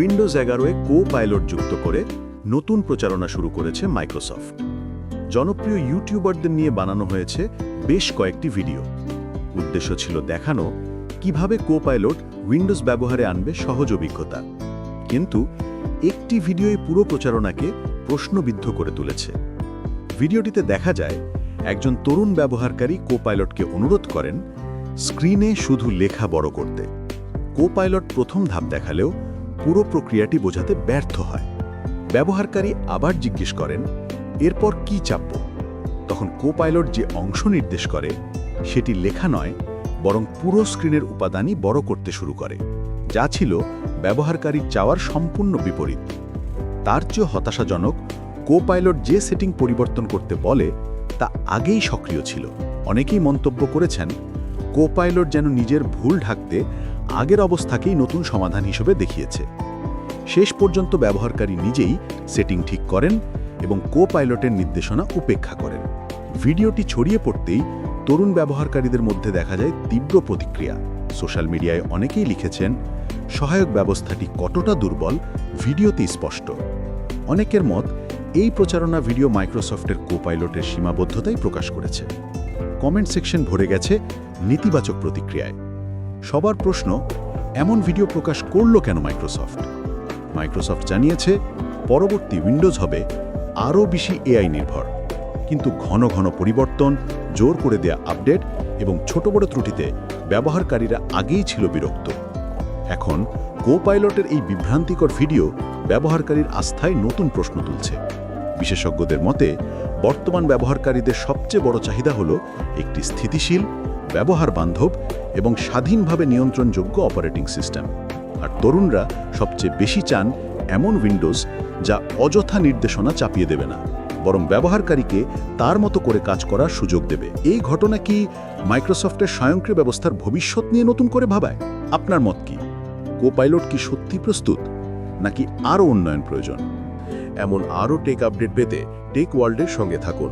Windows এগারোয় co pilot যুক্ত করে নতুন প্রচারণা শুরু করেছে মাইক্রোসফট জনপ্রিয় ইউটিউবারদের নিয়ে বানানো হয়েছে বেশ কয়েকটি ভিডিও। উদ্দেশ্য ছিল দেখানো কীভাবে কো পাইলট উইন্ডোজ ব্যবহারে আনবে সহজ অভিজ্ঞতা। কিন্তু একটি ভিডিওই পুরো প্রচারণাকে প্রশ্নবিদ্ধ করে তুলেছে। ভিডিওটিতে দেখা যায়, একজন তরুণ ব্যবহারকারী কো পাইলটকে অনুরোধ করেন, স্ক্রিনে শুধু লেখা বড় করতে। কো পাইলট প্রথম ধাপ দেখালেও পুরো প্রক্রিয়াটি বোঝাতে ব্যর্থ হয়। ব্যবহারকারী আবার জিজ্ঞেস করেন, এরপর কি চাপব? তখন কো পাইলট যে অংশ নির্দেশ করে, সেটি লেখা নয়, বরং পুরো স্ক্রিনের উপাদানই বড় করতে শুরু করে, যা ছিল ব্যবহারকারীর চাওয়ার সম্পূর্ণ বিপরীত। তার চেয়ে হতাশাজনক কো পাইলট যে সেটিং পরিবর্তন করতে বলে, তা আগেই সক্রিয় ছিল। অনেকেই মন্তব্য করেছেন কো পাইলট যেন নিজের ভুল ঢাকতে আগের অবস্থাকেই নতুন সমাধান হিসেবে দেখিয়েছে। শেষ পর্যন্ত ব্যবহারকারী নিজেই সেটিং ঠিক করেন এবং কো পাইলটের নির্দেশনা উপেক্ষা করেন। ভিডিওটি ছড়িয়ে পড়তেই তরুণ ব্যবহারকারীদের মধ্যে দেখা যায় তীব্র প্রতিক্রিয়া। সোশ্যাল মিডিয়ায় অনেকেই লিখেছেন, সহায়ক ব্যবস্থাটি কতটা দুর্বল, ভিডিওতে স্পষ্ট। অনেকের মত, এই প্রচারণা ভিডিও মাইক্রোসফটের কো পাইলটের সীমাবদ্ধতাই প্রকাশ করেছে। কমেন্ট সেকশন ভরে গেছে নেতিবাচক প্রতিক্রিয়ায়। সবার প্রশ্ন, এমন ভিডিও প্রকাশ করল কেন মাইক্রোসফট মাইক্রোসফট জানিয়েছে, পরবর্তী উইন্ডোজ হবে আরও বেশি এআই নির্ভর। কিন্তু ঘন ঘন পরিবর্তন, জোর করে দেয়া আপডেট এবং ছোট বড় ত্রুটিতে ব্যবহারকারীরা আগেই ছিল বিরক্ত। এখন কো পাইলটের এই বিভ্রান্তিকর ভিডিও ব্যবহারকারীর আস্থায় নতুন প্রশ্ন তুলছে। বিশেষজ্ঞদের মতে, বর্তমান ব্যবহারকারীদের সবচেয়ে বড় চাহিদা হল একটি স্থিতিশীল ব্যবহার বান্ধব এবং স্বাধীনভাবে নিয়ন্ত্রণযোগ্য অপারেটিং সিস্টেম। আর তরুণরা সবচেয়ে বেশি চান এমন উইন্ডোজ যা অযথা নির্দেশনা চাপিয়ে দেবে না, বরং ব্যবহারকারীকে তার মতো করে কাজ করার সুযোগ দেবে। এই ঘটনা কি মাইক্রোসফটের স্বয়ংক্রিয় ব্যবস্থার ভবিষ্যৎ নিয়ে নতুন করে ভাবায়? আপনার মত কি? কো পাইলট কি সত্যি প্রস্তুত, নাকি আরও উন্নয়ন প্রয়োজন? এমন আরও টেক আপডেট পেতে টেক ওয়ার্ল্ডের সঙ্গে থাকুন।